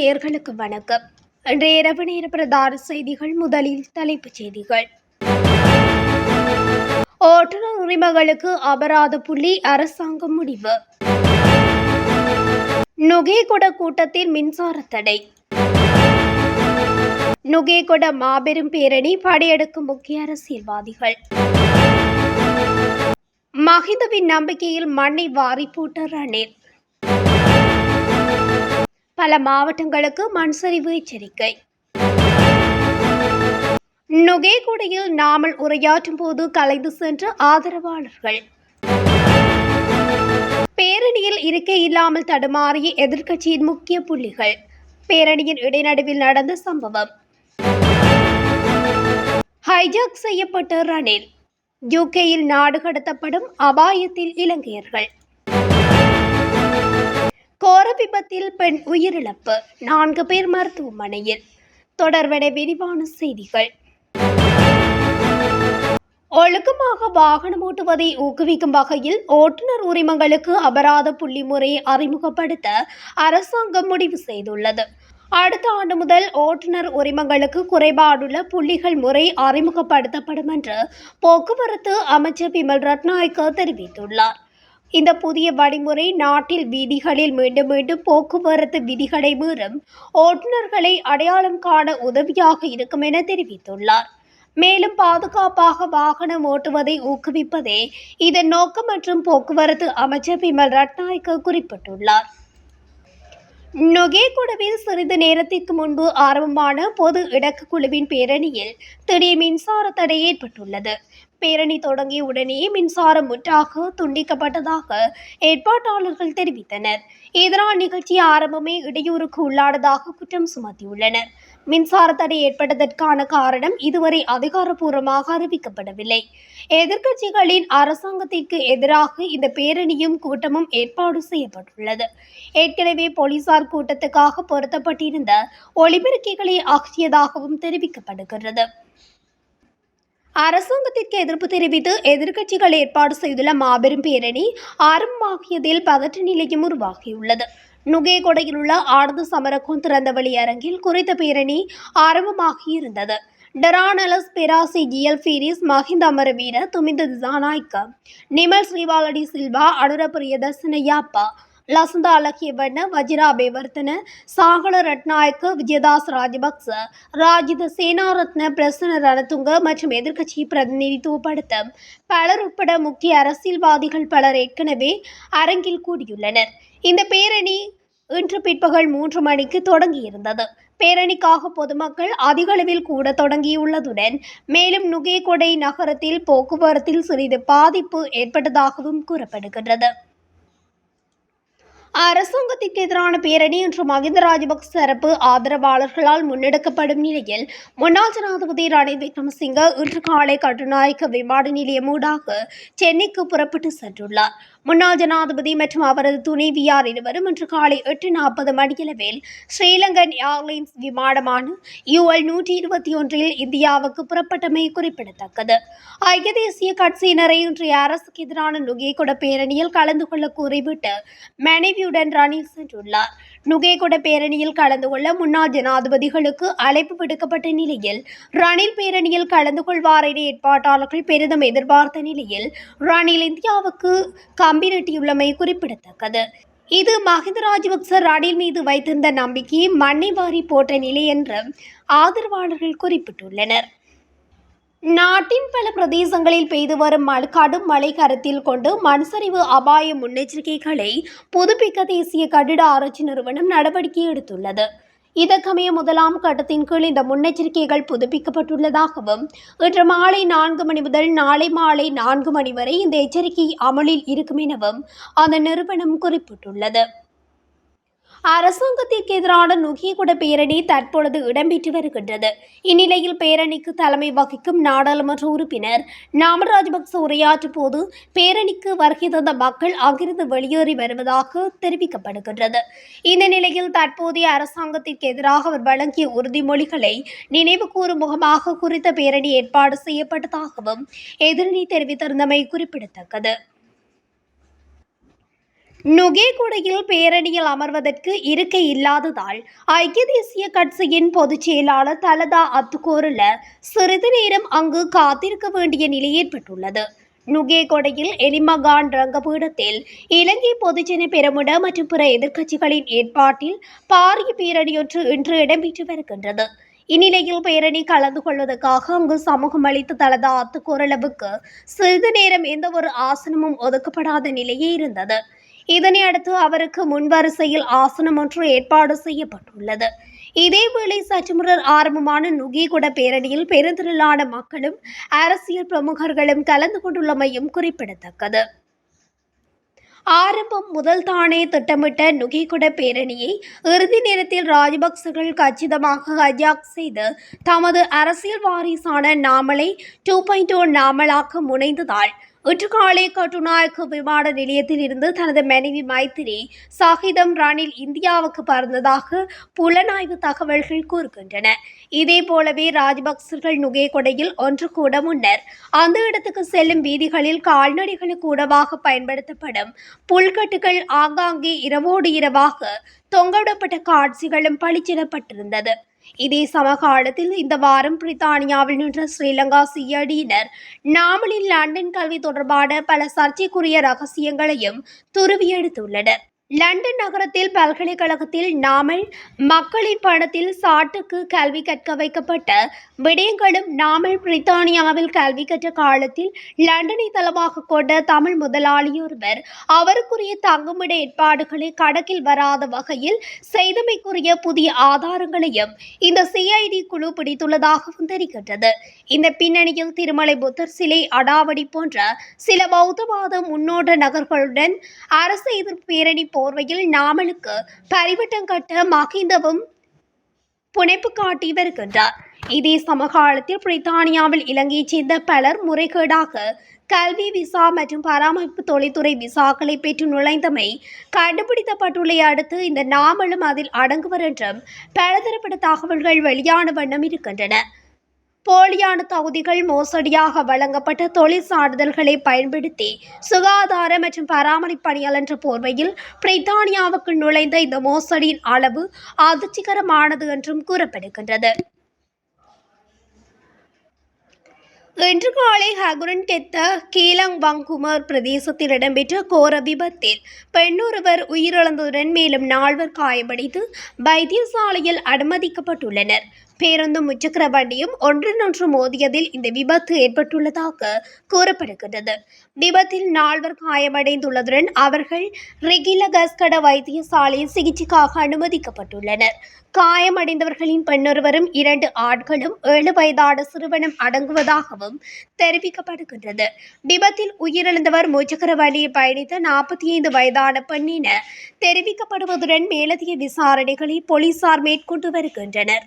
நேர்களுக்கு வணக்கம். இன்றைய இரவு நேர பிரதான செய்திகள் முதலில் தலைப்புச் செய்திகள். ஓட்டுநர் உரிமங்களுக்கு அபராத புள்ளி அரசாங்கம் முடிவு. நுகேகொட கூட்டத்தில் மின்சார தடை. நுகேகொட மாபெரும் பேரணி படையெடுக்கும் முக்கிய அரசியல்வாதிகள். மஹிந்தவின் நம்பிக்கையில் மண்ணை வாரி போட்ட ரணில். பல மாவட்டங்களுக்கு மண் சரிவு எச்சரிக்கை. நுகேகுடையில் நாமல் உரையாற்றும் போது கலைந்து சென்ற ஆதரவாளர்கள். பேரணியில் இருக்கை இல்லாமல் தடுமாறிய எதிர்க்கட்சியின் முக்கிய புள்ளிகள். பேரணியின் இடைநடுவில் நடந்த சம்பவம். ஹைஜாக் செய்யப்பட்ட ரணில். யூகேயில் நாடு கடத்தப்படும் அபாயத்தில் இலங்கையர்கள். கோர விபத்தில் பெண் உயிரிழப்பு. நான்கு பேர் மருத்துவமனையில். தொடர்பட விரிவான செய்திகள். ஒழுக்கமாக வாகனம் ஓட்டுவதை ஊக்குவிக்கும் வகையில் ஓட்டுநர் உரிமங்களுக்கு அபராத புள்ளி முறையை அறிமுகப்படுத்த அரசாங்கம் முடிவு செய்துள்ளது. அடுத்த ஆண்டு முதல் ஓட்டுநர் உரிமங்களுக்கு குறைபாடுள்ள புள்ளிகள் முறை அறிமுகப்படுத்தப்படும் என்று போக்குவரத்து அமைச்சர் பிமல் ரத்நாயக்க தெரிவித்துள்ளார். இந்த புதிய வழிமுறை நாட்டில் வீதிகளில் மீண்டும் மீண்டும் போக்குவரத்து விதிகளை மீறும் ஓட்டுநர்களை அடையாளம் காண உதவியாக இருக்கும் என தெரிவித்துள்ளார். மேலும் பாதுகாப்பாக வாகனம் ஓட்டுவதை ஊக்குவிப்பதே இதன் நோக்கம் மற்றும் போக்குவரத்து அமைச்சர் பிமல் ரட்நாயக்க குறிப்பிட்டுள்ளார். நொகேகுடவில் சிறிது நேரத்திற்கு முன்பு ஆரம்பமான பொது இடக்கு குழுவின் பேரணியில் திடீர் மின்சார தடை ஏற்பட்டுள்ளது. பேரணி தொடங்கிய உடனே மின்சாரம் முற்றாக துண்டிக்கப்பட்டதாக ஏற்பாட்டாளர்கள் தெரிவித்தனர். இதனால் நிகழ்ச்சி ஆரம்பமே இடையூறுக்கு உள்ளானதாக குற்றம் சுமத்தியுள்ளனர். மின்சார தடை ஏற்பட்டதற்கான காரணம் இதுவரை அதிகாரப்பூர்வமாக அறிவிக்கப்படவில்லை. எதிர்க்கட்சிகளின் அரசாங்கத்திற்கு எதிராக இந்த பேரணியும் கூட்டமும் ஏற்பாடு செய்யப்பட்டுள்ளது. ஏற்கனவே போலீசார் கூட்டத்துக்காக பொருத்தப்பட்டிருந்த ஒளிபெருக்கிகளை அகற்றியதாகவும் தெரிவிக்கப்படுகிறது அரசாங்கத்திற்கு எதிர்ப்பு தெரிவித்து எதிர்க்கட்சிகள் ஏற்பாடு செய்துள்ள மாபெரும் பேரணி ஆரம்பமாகியதில் பதற்ற நிலையும் உருவாகியுள்ளது. நுகேகொடையில் உள்ள ஆனந்த சமரகம் திறந்தவெளி அரங்கில் குறித்த பேரணி ஆரம்பமாகியிருந்தது. டெரானலஸ் பெராசி ஜியல் ஃபீரிஸ் மஹிந்த அமரவீர துமிந்த திசாநாய்க்க நிமல் ஸ்ரீவாலடி சில்வா அனுர பிரியதர்சன யாப்பா லசந்த அலகியவண்ண வஜிரா அபேவர்த்தன சாகல ரட்நாயக்க விஜயதாஸ் ராஜபக்ச. ராஜித சேனாரத்ன பிரசன்ன ரணதுங்க மற்றும் எதிர்க்கட்சியை பிரதிநிதித்துவப்படுத்த. பலர் உட்பட முக்கிய அரசியல்வாதிகள் பலர் ஏற்கனவே அரங்கில் கூடியுள்ளனர். இந்த பேரணி இன்று பிற்பகல் மூன்று மணிக்கு தொடங்கியிருந்தது. பேரணிக்காக பொதுமக்கள் அதிகளவில் கூட தொடங்கியுள்ளதுடன் மேலும் நுகேகொடை நகரத்தில் போக்குவரத்தில் சிறிது பாதிப்பு ஏற்பட்டதாகவும் கூறப்படுகின்றது. அரசாங்கத்திற்கு எதிரான பேரணி இன்று மகிந்த ராஜபக்ச தரப்பு ஆதரவாளர்களால் முன்னெடுக்கப்படும் நிலையில் முன்னாள் ஜனாதிபதி ரணில் விக்ரமசிங்க இன்று காலை கட்டுநாயக்க விமான நிலையம் ஊடாக சென்னைக்கு புறப்பட்டு சென்றுள்ளார். முன்னாள் ஜனாதிபதி மற்றும் அவரது துணைவியார் இருவரும் இன்று காலை எட்டு நாற்பது மணியளவில் ஸ்ரீலங்கன் ஏர்லைன்ஸ் விமானமான யூஎல் நூற்றி இருபத்தி ஒன்றில் இந்தியாவுக்கு புறப்பட்டமை குறிப்பிடத்தக்கது. ஐக்கிய தேசிய கட்சியினரை இன்றைய அரசுக்கு எதிரான நுகேகொட பேரணியில் கலந்து கொள்ள கூறிவிட்டு மனைவியுடன் ரணில் சென்றுள்ளார். நுகேகொட பேரணியில் கலந்து கொள்ள முன்னாள் ஜனாதிபதிகளுக்கு அழைப்பு விடுக்கப்பட்ட நிலையில் ரணில் பேரணியில் கலந்து கொள்வார் என ஏற்பாட்டாளர்கள் பெரிதும் எதிர்பார்த்த நிலையில் ரணில் இந்தியாவுக்கு கம்பி நட்டியுள்ளமை குறிப்பிடத்தக்கது. இது மஹிந்த ராஜபக்ச ரணில் மீது வைத்திருந்த நம்பிக்கையை மண்ணை வாரி போட்ட நிலை என்று ஆதரவாளர்கள் குறிப்பிட்டுள்ளனர். நாட்டின் பல பிரதேசங்களில் பெய்து வரும் கடும் மழை கருத்தில் கொண்டு மண்சரிவு அபாய முன்னெச்சரிக்கைகளை புதுப்பிக்க தேசிய கட்டிட ஆராய்ச்சி நிறுவனம் நடவடிக்கை எடுத்துள்ளது. இதற்கமைய முதலாம் கட்டத்தின் கீழ் இந்த முன்னெச்சரிக்கைகள் புதுப்பிக்கப்பட்டுள்ளதாகவும் இன்று மாலை நான்கு மணி முதல் நாளை மாலை நான்கு மணி வரை இந்த எச்சரிக்கை அமலில் இருக்கும் எனவும் அந்த நிறுவனம் குறிப்பிட்டுள்ளது. அரசாங்கத்திற்கு எதிரான நுகியகுட பேரணி தற்பொழுது இடம்பெற்று வருகின்றது. இந்நிலையில் பேரணிக்கு தலைமை வகிக்கும் நாடாளுமன்ற உறுப்பினர் நாம ராஜபக்ச உரையாற்றும் போது பேரணிக்கு வருகை தந்த மக்கள் அங்கிருந்து வெளியேறி வருவதாக தெரிவிக்கப்படுகின்றது. இந்த நிலையில் தற்போதைய அரசாங்கத்திற்கு எதிராக அவர் வழங்கிய உறுதிமொழிகளை நினைவு கூறும் முகமாக குறித்த பேரணி ஏற்பாடு செய்யப்பட்டதாகவும் எதிரணி தெரிவித்திருந்தமை குறிப்பிடத்தக்கது. நுகேகுடையில் பேரணியில் அமர்வதற்கு இருக்கை இல்லாததால் ஐக்கிய தேசிய கட்சியின் பொதுச் செயலாளர் தலதா அத்துக்கோரில் சிறிது நேரம் அங்கு காத்திருக்க வேண்டிய நிலை ஏற்பட்டுள்ளது. நுகேகொடையில் எலிமகான் ரங்கபீடத்தில் இலங்கை பொதுஜன பெருமிட மற்றும் பிற எதிர்க்கட்சிகளின் ஏற்பாட்டில் பாரிய பேரணியொன்று இன்று இடம்பெற்று வருகின்றது. இந்நிலையில் பேரணி கலந்து கொள்வதற்காக அங்கு சமூகம் அளித்த தலதா அத்துக்கோரளவுக்கு சிறிது நேரம் எந்த ஒரு ஆசனமும் ஒதுக்கப்படாத நிலையே இருந்தது. இதனை அடுத்து அவருக்கு முன்வரிசையில் ஆசனம் ஒன்று ஏற்பாடு செய்யப்பட்டுள்ளது. இதேவேளை சற்று ஆரம்பமான நுகிகுட பேரணியில் பெருந்திரளான மக்களும் அரசியல் பிரமுகர்களும் கலந்து கொண்டுள்ளமையும் குறிப்பிடத்தக்கது. ஆரம்பம் முதல் தானே திட்டமிட்ட நுகிகுட பேரணியை இறுதி நேரத்தில் ராஜபக்சர்கள் கச்சிதமாக ஹஜாக் செய்து தமது அரசியல் வாரிசான நாமலை டூ பாயிண்ட் ஓ நாமலாக்க முனைந்ததால் இன்று காலை கட்டுநாயக்க விமான நிலையத்தில் இருந்து தனது மனைவி மைத்திரி சாகிதம் ராணில் இந்தியாவுக்கு பறந்ததாக புலனாய்வு தகவல்கள் கூறுகின்றன. இதே போலவே ராஜபக்சர்கள் நுகேகொடையில் ஒன்று கூட முன்னர் அந்த இடத்துக்கு செல்லும் வீதிகளில் கால்நடைகளுக்கு உணவாக பயன்படுத்தப்படும் புல்கட்டுகள் ஆங்காங்கே இரவோடு இரவாக தொங்கவிடப்பட்ட காட்சிகளும் பளிச்சிடப்பட்டிருந்தது. இதே சமகாலத்தில் இந்த வாரம் பிரித்தானியாவில் நின்ற ஸ்ரீலங்கா சிஐடியினர் நாமலின் லண்டன் கல்வி தொடர்பான பல சர்ச்சைக்குரிய ரகசியங்களையும் துருவி எடுத்துள்ளனர். லண்டன் நகரத்தில் பல்கலைக்கழகத்தில் நாமல் மக்களின் பணத்தில் சாட்டுக்கு கல்வி கற்க வைக்கப்பட்ட விடயங்களும் நாமல் பிரித்தானியாவில் கல்வி கற்ற காலத்தில் லண்டனை தளமாக கொண்ட தமிழ் முதலாளியொருவர் அவருக்குரிய தங்குமிட ஏற்பாடுகளை கணக்கில் வராத வகையில் செய்தமைக்குரிய புதிய ஆதாரங்களையும் இந்த சிஐடி குழு பிடித்துள்ளதாகவும் தெரிகின்றது. இந்த பின்னணியில் திருமலை புத்தர் சிலை அடாவடி போன்ற சில பௌத்தவாத முன்னோட்ட நகர்களுடன் அரசு எதிர்ப்பு பேரணி போர்வையில் நாமலுக்கு பரிவட்டம் கட்ட மகிந்தவும் புனைப்பு காட்டி வருகின்றார். இதே சமகாலத்தில் பிரித்தானியாவில் இலங்கையைச் சேர்ந்த பலர் முறைகேடாக கல்வி விசா மற்றும் பராமரிப்பு தொழில்துறை விசாக்களை பெற்று நுழைந்தமை கண்டுபிடிக்கப்பட்டுள்ளதை அடுத்து இந்த நாமலும் அதில் அடங்குவர் என்றும் பலதரப்பட்ட தகவல்கள் வெளியான வண்ணம் இருக்கின்றன. போலியான தகுதிகள் மோசடியாக வழங்கப்பட்ட தொழில் சான்றிதழ்களை பயன்படுத்தி சுகாதார மற்றும் பராமரிப்பு பணியாளர் என்ற போர்வையில் பிரித்தானியாவுக்கு நுழைந்த இந்த மோசடியின் அளவு அதிர்ச்சிகரமானது என்றும் கூறப்படுகின்றது. இன்று காலை ஹகுரன் டெத்த கீலங்வாங்குமர் பிரதேசத்தில் இடம்பெற்ற கோர விபத்தில் பெண்ணொருவர் உயிரிழந்ததுடன் மேலும் நால்வர் காயமடைந்து வைத்தியசாலையில் அனுமதிக்கப்பட்டுள்ளனர். பேருந்தும் முச்சக்கர வண்டியும் ஒன்றினொன்று மோதியதில் இந்த விபத்து ஏற்பட்டுள்ளதாக கூறப்படுகிறது விபத்தில் நால்வர் காயமடைந்துள்ளதுடன் அவர்கள் ரிகிலகஸ்கட வைத்தியசாலையில் சிகிச்சைக்காக அனுமதிக்கப்பட்டுள்ளனர். காயமடைந்தவர்களின் பெண்ணொருவரும் இரண்டு ஆண்களும் ஏழு வயதான சிறுவனும் அடங்குவதாகவும் தெரிவிக்கப்படுகின்றது. விபத்தில் உயிரிழந்தவர் முச்சக்கர வண்டியில் பயணித்த நாற்பத்தி ஐந்து வயதான பெண் என தெரிவிக்கப்படுவதுடன் மேலதிக விசாரணைகளை போலீசார் மேற்கொண்டு வருகின்றனர்.